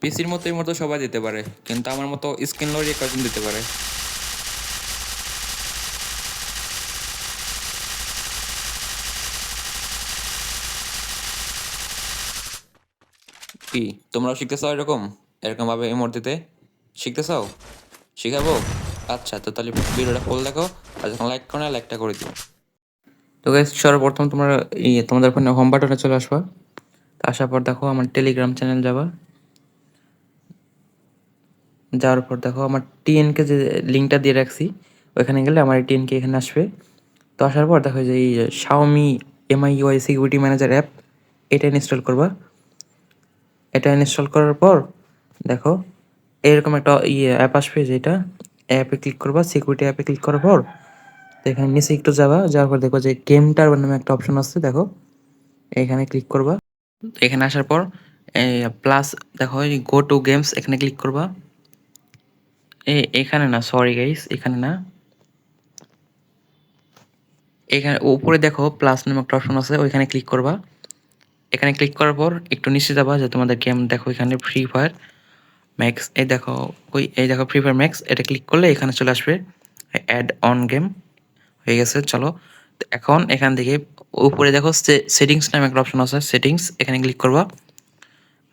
পিসির মতো, এই মতো সবাই দিতে পারে। কিন্তু আমার মতো স্ক্রিন লরিয়ে কয়জন দিতে পারে। কি? তোমরাও শিখতে চাও এরকম? এরকমভাবে ইমোট দিতে শিখতে চাও শিখাবো? আচ্ছা তো তাহলে ভিডিওটা ফুল দেখো, আর যখন লাইক করে না লাইকটা করে দিও। তো গাইস সর্বপ্রথম তোমরা তোমাদের ফোনে হোম বাটনে চলে আসবা। আসার পর দেখো, আমার টেলিগ্রাম চ্যানেল যাবা। যাওয়ার পর দেখো আমার টিএনকে যে লিঙ্কটা দিয়ে রাখছি, ওইখানে গেলে আমার টিএনকে এখানে আসবে। তো আসার পর দেখো যে, এই Xiaomi MI Y security manager app এটা ইনস্টল করবা। এটা ইনস্টল করার পর দেখো, এরকম একটা ইয়ে অ্যাপ আসবে যেটা অ্যাপে ক্লিক করবা সিকিউরিটি অ্যাপে ক্লিক করার পর এখানে নিচে একটু যাবা, যাওয়ার পর দেখো যে গেম টার্বার নামে একটা অপশন আছে, দেখো। এখানে ক্লিক করবা। এখানে আসার পর প্লাস দেখো গো টু গেমস এখানে ক্লিক করবা। এ, এখানে না সরি গাইস এখানে না। এখানে উপরে দেখো প্লাস নামে একটা অপশন আছে, ওইখানে ক্লিক করবা। এখানে ক্লিক করার পর একটু নিচে যাবা, যে তোমাদের গেম দেখো এখানে ফ্রি ফায়ার ম্যাক্স এই দেখো, ওই, এই দেখো ফ্রি ফায়ার ম্যাক্স এটা ক্লিক করলে এখানে চলে আসবে। অ্যাড অন গেম হয়ে গেছে, চলো। এখন এখান থেকে উপরে দেখো সেটিংস নামে একটা অপশন আছে সেটিংস এখানে ক্লিক করবা।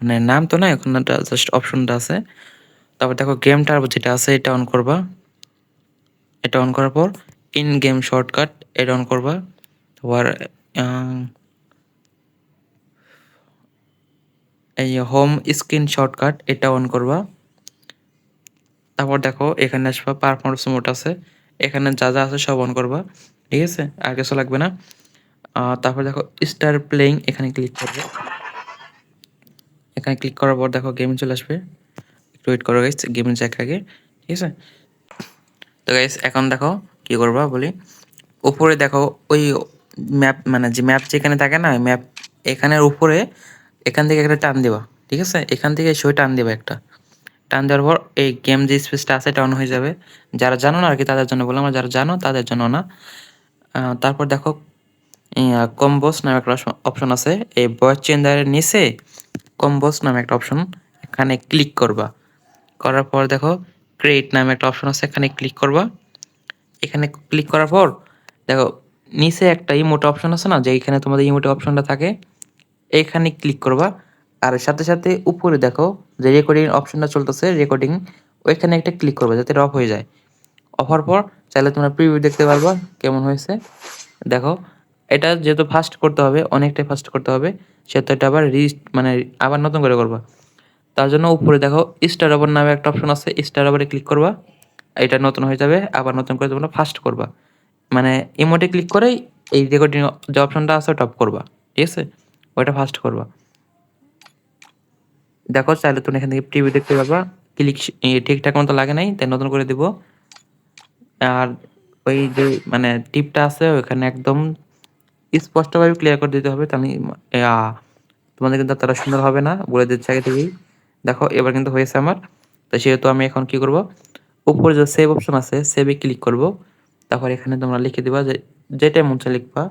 মানে নাম তো না এখন একটা জাস্ট অপশনটা আছে। তারপর দেখো গেম টার্বো যেটা আছে, এটা অন করবা। এটা অন করার পর ইন গেম শর্টকাট এটা অন করবা। তারপর এই হোম স্ক্রিন শর্টকাট এটা অন করবা। তারপর দেখো, এখানে আসবা পারফরমেন্স মোড আছে। এখানে যা যা আছে সব অন করবা। ঠিক আছে? আর কিছু লাগবে না। তারপর দেখো স্টার প্লেইং এখানে ক্লিক করবে। এখানে ক্লিক করার পর দেখো গেম চলে আসবে। একটু ওয়েট করো গাইস গেম চেক আগে, ঠিক আছে? তো গাইস এখন দেখো কি করবা, বলি। উপরে দেখো, ওই ম্যাপ মানে যে ম্যাপ যেখানে থাকে না ম্যাপ এখানের উপরে এখান থেকে একটা টান দিবা, ঠিক আছে? এখান থেকে সই টান দিবা একটা। টান দেওয়ার পর এই গেম যে স্পেসটা আছে, এটা অন হয়ে যাবে। যারা জানো না আর কি, তাদের জন্য বললাম, যারা জানো, তাদের জন্য না। তারপর দেখো কম্বোস নামে একটা অপশন আছে। এই ভয়েস চেঞ্জারের নিচে কম্বোস নামে একটা অপশন এখানে ক্লিক করবা। করার পর দেখো ক্রিয়েট নামে একটা অপশন আছে, এখানে ক্লিক করবা। এখানে ক্লিক করার পর দেখো নিচে একটা ইমোট অপশন আছে না, যে এখানে তোমাদের ইমোটে অপশনটা থাকে এইখানে ক্লিক করবা। আর সাথে সাথে উপরে দেখো যে রেকর্ডিং অপশনটা চলতেছে রেকর্ডিং ওইখানে একটা ক্লিক করবে যাতে অফ হয়ে যায়। অফ হওয়ার পর চাইলে তোমরা প্রিভিউ দেখতে পারবা কেমন হয়েছে। দেখো এটা যেহেতু ফাস্ট করতে হবে, অনেকটাই ফাস্ট করতে হবে, সেহেতু এটা আবার রিস্ট মানে আবার নতুন করে করবা। তার জন্য উপরে দেখো স্টার রবার নামে একটা অপশন আছে স্টার রবারে ক্লিক করবা এটা নতুন হয়ে যাবে আবার নতুন করে তোমরা ফাস্ট করবা। মানে ইমোটে ক্লিক করেই এই রেকর্ডিং যে অপশনটা আছে টপ করবা ঠিক আছে? ওইটা ফাস্ট করবা। দেখো চাইলে তুমি এখান থেকে টিভি দেখতে পারবা ক্লিক ঠিকঠাক মতো লাগে নাই তাই নতুন করে দিব। আর ওই যে মানে টিপটা আছে ওখানে একদম স্পষ্টভাবে ক্লিয়ার করে দিতে হবে তাহলে আহ, তোমাদের কিন্তু তারা সুন্দর হবে না বলে দিচ্ছে আগে থেকেই। দেখো, এবার কিন্তু হয়েছে আমার। তো সেহেতু আমি এখন কি করব? উপরে যে সেভ অপশন আছে সেভে ক্লিক করব। তারপর এখানে তোমরা লিখে দিবা যে, যেটা মন চায় লিখবা।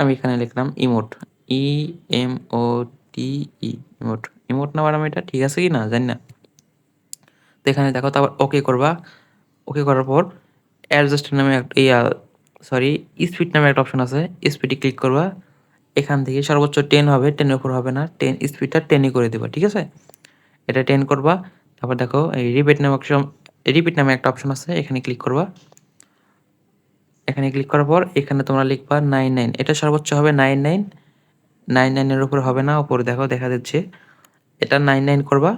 আমি এখানে লিখলাম emote E M O T E emote emote না ম্যাডাম এটা ঠিক আছে কি না? জানি না। তো এখানে দেখো, তারপর ওকে করবা। ওকে করার পর অ্যাডজাস্ট নামে একটা ইয়া সরি স্পিড নামে একটা অপশন আছে। স্পিডে ক্লিক করবা। এখান থেকে সর্বোচ্চ টেন হবে টেনের উপর হবে না। টেন স্পিডটা টেনই করে দেবা, ঠিক আছে? এটা টেন করবা। তারপর দেখো, এই রিপিট নামে অপশন রিপিট নামে একটা অপশন আছে, এখানে ক্লিক করবা। এখানে ক্লিক করার পর এখানে তোমরা লিখবা নাইন নাইন এটা সর্বোচ্চ হবে নাইন নাইন নাইন নাইনের উপর হবে না, উপরে দেখো, দেখা যাচ্ছে। এটা নাইন নাইন করবা।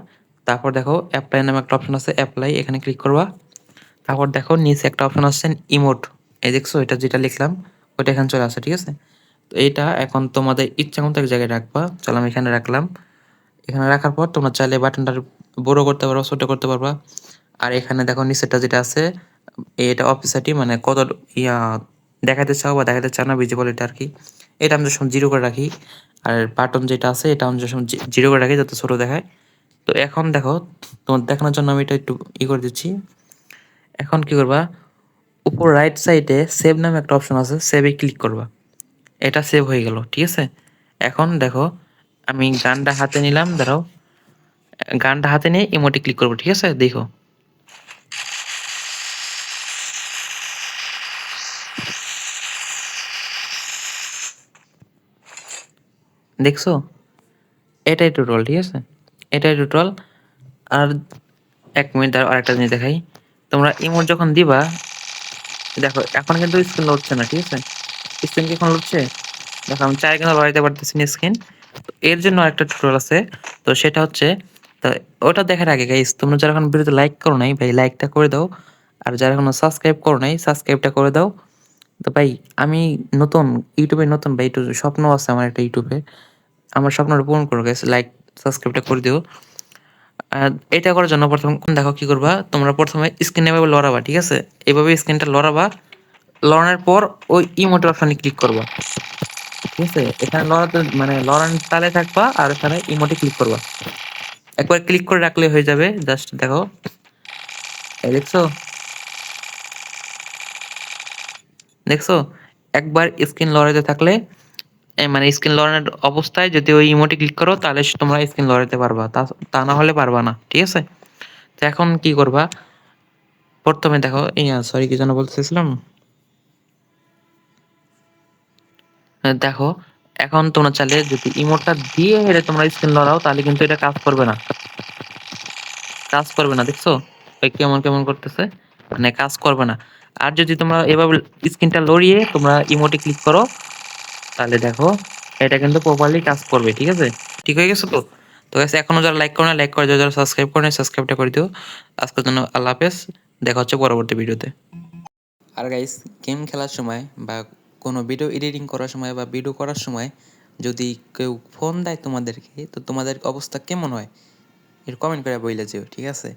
তারপর দেখো অ্যাপ্লাই নামে একটা অপশন আছে অ্যাপ্লাই এখানে ক্লিক করবা। তারপর দেখো, নিচে একটা অপশন আসছে ইমোট এই দেখছ, এটা যেটা লিখলাম, ওইটা এখানে চলে আসে, ঠিক আছে? তো এটা এখন তোমাদের ইচ্ছা মতো এক জায়গায় রাখবা। চলো আমি এখানে রাখলাম। এখানে রাখার পর তোমরা চাইলে বাটনটা বড় করতে পারবা, ছোট করতে পারবা। আর এখানে দেখো নিচেরটা যেটা আছে, এটা অফিসারটি মানে কত ইয়া দেখাতে চাও বা দেখাতে চাও না ভিজিবল এটা আর কি এটা আমি যখন জিরো করে রাখি, আর বাটন যেটা আছে, এটা আমি যখন জিরো করে রাখি যাতে ছোট দেখায়। তো এখন দেখো তোমার দেখানোর জন্য আমি এটা একটু ই করে দিচ্ছি। এখন কি করবা, উপর রাইট সাইডে সেভ নামে একটা অপশন আছে সেভে ক্লিক করবা। এটা সেভ হয়ে গেল, ঠিক আছে? এখন দেখো আমি গানটা হাতে নিলাম, দাঁড়াও। গানটা হাতে নিয়ে ইমোটে ক্লিক করব, ঠিক আছে? দেখো। দেখছ? এটাই টোটাল ঠিক আছে? এটাই টোটাল আর এক মিনিট আর আরেকটা জিনিস দেখাই। তোমরা ইমোট যখন দিবা, দেখো, এখন কিন্তু স্ক্রিন লড়ছে না, ঠিক আছে? স্ক্রিন কি এখন লড়ছে দেখো, আমি চাই কিন্তু লড়াইতে পারতেছি না স্ক্রিন এর জন্য একটা টোটাল আছে। তো সেটা হচ্ছে, তো ওটা দেখার আগে গাইস তোমরা যারা এখন ভিডিওতে লাইক করো নাই, ভাই লাইকটা করে দাও। আর যারা এখনও সাবস্ক্রাইব করো নাই সাবস্ক্রাইবটা করে দাও। তো ভাই, আমি নতুন, ইউটিউবে নতুন, ভাই, একটু স্বপ্ন আছে আমার একটা ইউটিউবে। আমার স্বপ্নটা পূরণ করো গেছে লাইক সাবস্ক্রাইবটা করে দিও। এটা করার জন্য প্রথম দেখো কি করবা, তোমরা প্রথমে স্ক্রিন এভাবে লড়াবা, ঠিক আছে? এভাবে স্ক্রিনটা লড়াবা। লড়ানোর পর ওই ইমোটের অপশনে ক্লিক করবা। ঠিক আছে? এখানে লড়াতে মানে লড়ানোর তালে থাকবা আর এখানে ইমোটে ক্লিক করবা। একবার ক্লিক করে রাখলে হয়ে যাবে। জাস্ট দেখো। দেখছ? দেখছ? একবার স্ক্রিন লড়াইতে থাকলে মানে স্ক্রিন লড়ানোর অবস্থায় যদি ওই ইমোটে ক্লিক করো, তাহলে তোমরা স্ক্রিন লড়াইতে পারবা। তা না হলে পারবা না। ঠিক আছে? তো এখন কি করবা? প্রথমে দেখো সরি কি যেন বলতেছিলাম দেখো, এখন তোমরা চাইলে যদি ইমোটটা দিয়ে হেরে তোমরা স্ক্রিন লড়াও, তাহলে কিন্তু এটা কাজ করবে না। কাজ করবে না, দেখছ? ওই কেমন কেমন করতেছে মানে কাজ করবে না। আর যদি তোমরা এভাবে স্ক্রিনটা লড়িয়ে তোমরা ইমোটে ক্লিক করো, তাহলে দেখো, এটা কিন্তু প্রপারলি কাজ করবে, ঠিক আছে? ঠিক হয়ে গেছে তো? তো গাইস এখনও যারা লাইক করে না লাইক করে যারা সাবস্ক্রাইব করে না সাবস্ক্রাইবটা করে দিও। আজকের জন্য আল্লাহ হাফেজ, দেখা হচ্ছে পরবর্তী ভিডিওতে আর গাইস গেম খেলার সময় বা কোনো ভিডিও এডিটিং করার সময় বা ভিডিও করার সময় যদি কেউ ফোন দেয় তোমাদেরকে, তো তোমাদের অবস্থা কেমন হয়? এর কমেন্ট করে বইলে যেও, ঠিক আছে?